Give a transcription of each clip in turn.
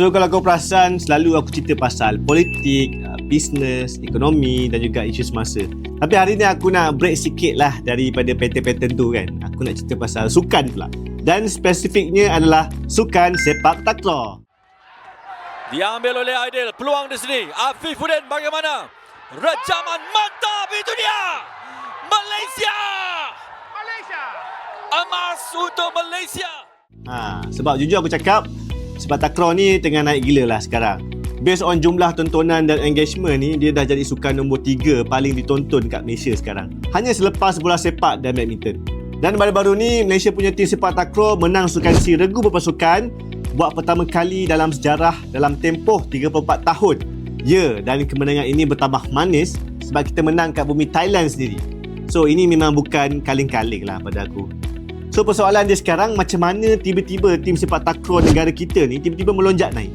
So kalau kau perasan selalu aku cerita pasal politik, uh, bisnes, ekonomi dan juga isu semasa. Tapi hari ni aku nak break sikit lah daripada pattern-pattern tu kan. Aku nak cerita pasal sukan pula. Dan spesifiknya adalah sukan sepak takraw. Diambil oleh Aidil. Peluang di sini. Afifuddin bagaimana? Rejaman mantap itu dia. Malaysia. Malaysia. Emas untuk Malaysia. Ha, sebab jujur aku cakap sebab takraw ni tengah naik gila lah sekarang. Based on jumlah tontonan dan engagement ni, dia dah jadi sukan nombor 3 paling ditonton kat Malaysia sekarang. Hanya selepas bola sepak dan badminton. Dan baru-baru ni, Malaysia punya tim sepak takraw menang sukan si regu berpasukan buat pertama kali dalam sejarah dalam tempoh 34 tahun. Ya, dan kemenangan ini bertambah manis sebab kita menang kat bumi Thailand sendiri. So, ini memang bukan kaling-kaling lah pada aku. So persoalan dia sekarang macam mana tiba-tiba tim sepak takraw negara kita ni tiba-tiba melonjak naik.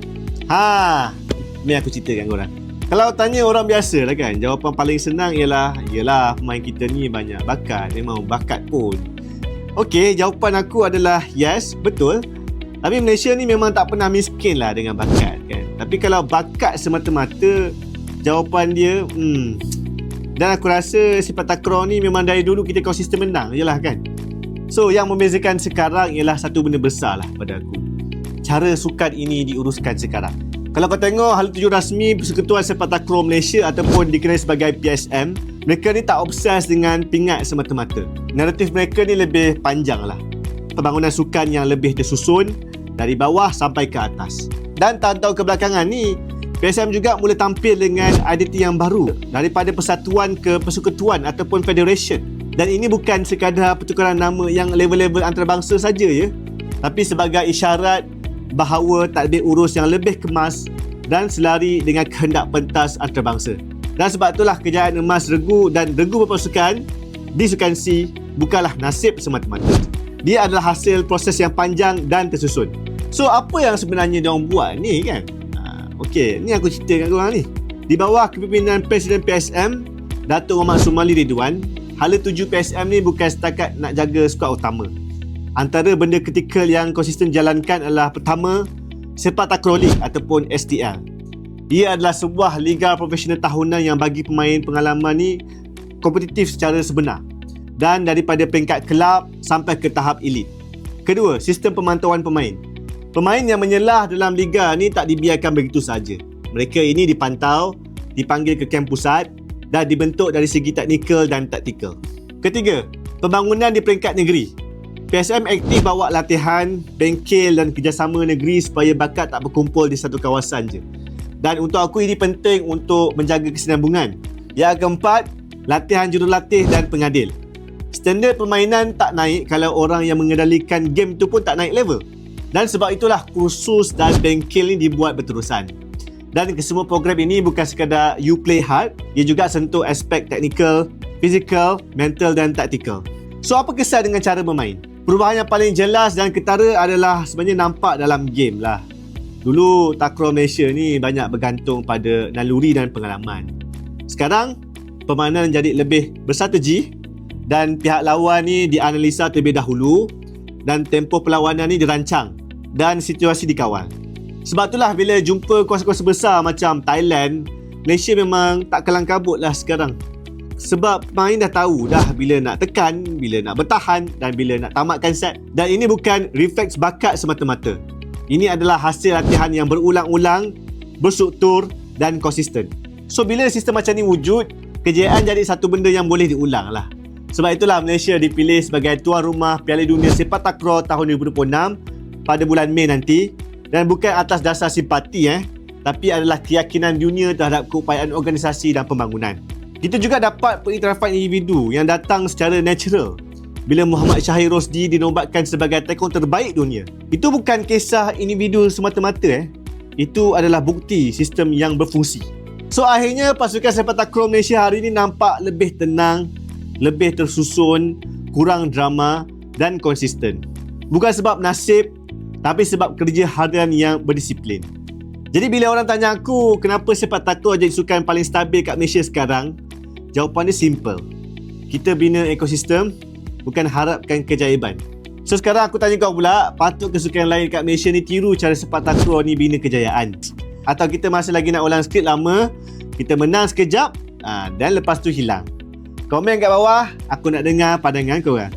Ha, ni aku ceritakan korang. Kalau tanya orang biasa lah kan, jawapan paling senang ialah ialah pemain kita ni banyak bakat, memang bakat pun. Okey, jawapan aku adalah yes, betul. Tapi Malaysia ni memang tak pernah miskin lah dengan bakat kan. Tapi kalau bakat semata-mata, jawapan dia, hmm, dan aku rasa sepak takraw ni memang dari dulu kita konsisten menang je lah kan. So yang membezakan sekarang ialah satu benda besar lah pada aku. Cara sukan ini diuruskan sekarang. Kalau kau tengok hal tuju rasmi Persekutuan Sepak Takraw Malaysia ataupun dikenali sebagai PSM, mereka ni tak obses dengan pingat semata-mata. Naratif mereka ni lebih panjang lah. Pembangunan sukan yang lebih tersusun dari bawah sampai ke atas. Dan tahun-tahun kebelakangan ni, PSM juga mula tampil dengan identiti yang baru daripada persatuan ke persekutuan ataupun federation. Dan ini bukan sekadar pertukaran nama yang level-level antarabangsa saja ya. Tapi sebagai isyarat bahawa tadbir urus yang lebih kemas dan selari dengan kehendak pentas antarabangsa. Dan sebab itulah kejayaan emas regu dan regu berpasukan di Sukan C bukanlah nasib semata-mata. Dia adalah hasil proses yang panjang dan tersusun. So apa yang sebenarnya dia orang buat ni kan? Ha, Okey, ni aku cerita kat korang ni. Di bawah kepimpinan Presiden PSM, Datuk Muhammad Sumali Ridwan, hala tuju PSM ni bukan setakat nak jaga skuad utama. Antara benda kritikal yang konsisten jalankan adalah pertama, Sepak Takraw League ataupun STL. Ia adalah sebuah liga profesional tahunan yang bagi pemain pengalaman ni kompetitif secara sebenar dan daripada peringkat kelab sampai ke tahap elit. Kedua, sistem pemantauan pemain. Pemain yang menyelah dalam liga ni tak dibiarkan begitu saja. Mereka ini dipantau, dipanggil ke kamp pusat dan dibentuk dari segi teknikal dan taktikal. Ketiga, pembangunan di peringkat negeri. PSM aktif bawa latihan, bengkel dan kerjasama negeri supaya bakat tak berkumpul di satu kawasan je. Dan untuk aku ini penting untuk menjaga kesinambungan. Yang keempat, latihan jurulatih dan pengadil. Standard permainan tak naik kalau orang yang mengendalikan game tu pun tak naik level. Dan sebab itulah kursus dan bengkel ni dibuat berterusan. Dan kesemua program ini bukan sekadar you play hard, ia juga sentuh aspek teknikal, fizikal, mental dan taktikal. So apa kesan dengan cara bermain? Perubahan yang paling jelas dan ketara adalah sebenarnya nampak dalam game lah. Dulu takraw Malaysia ni banyak bergantung pada naluri dan pengalaman. Sekarang permainan jadi lebih bersategi dan pihak lawan ni dianalisa terlebih dahulu dan tempoh perlawanan ni dirancang dan situasi dikawal. Sebab itulah bila jumpa kuasa-kuasa besar macam Thailand, Malaysia memang tak kelang kabut lah sekarang. Sebab pemain dah tahu dah bila nak tekan, bila nak bertahan dan bila nak tamatkan set. Dan ini bukan refleks bakat semata-mata. Ini adalah hasil latihan yang berulang-ulang, berstruktur dan konsisten. So bila sistem macam ni wujud, kejayaan jadi satu benda yang boleh diulang lah. Sebab itulah Malaysia dipilih sebagai tuan rumah Piala Dunia Sepak Takraw tahun 2026 pada bulan Mei nanti dan bukan atas dasar simpati eh tapi adalah keyakinan dunia terhadap keupayaan organisasi dan pembangunan. Kita juga dapat pengiktirafan individu yang datang secara natural bila Muhammad Syahir Rosdi dinobatkan sebagai tekong terbaik dunia. Itu bukan kisah individu semata-mata eh. Itu adalah bukti sistem yang berfungsi. So akhirnya pasukan sepak takraw Malaysia hari ini nampak lebih tenang, lebih tersusun, kurang drama dan konsisten. Bukan sebab nasib tapi sebab kerja harian yang berdisiplin. Jadi bila orang tanya aku kenapa sepak takraw jadi sukan paling stabil kat Malaysia sekarang, jawapan dia simple. Kita bina ekosistem bukan harapkan kejayaan. So sekarang aku tanya kau pula, patut ke sukan lain kat Malaysia ni tiru cara sepak takraw ni bina kejayaan? Atau kita masih lagi nak ulang skrip lama, kita menang sekejap ah, dan lepas tu hilang? Komen kat bawah, aku nak dengar pandangan korang.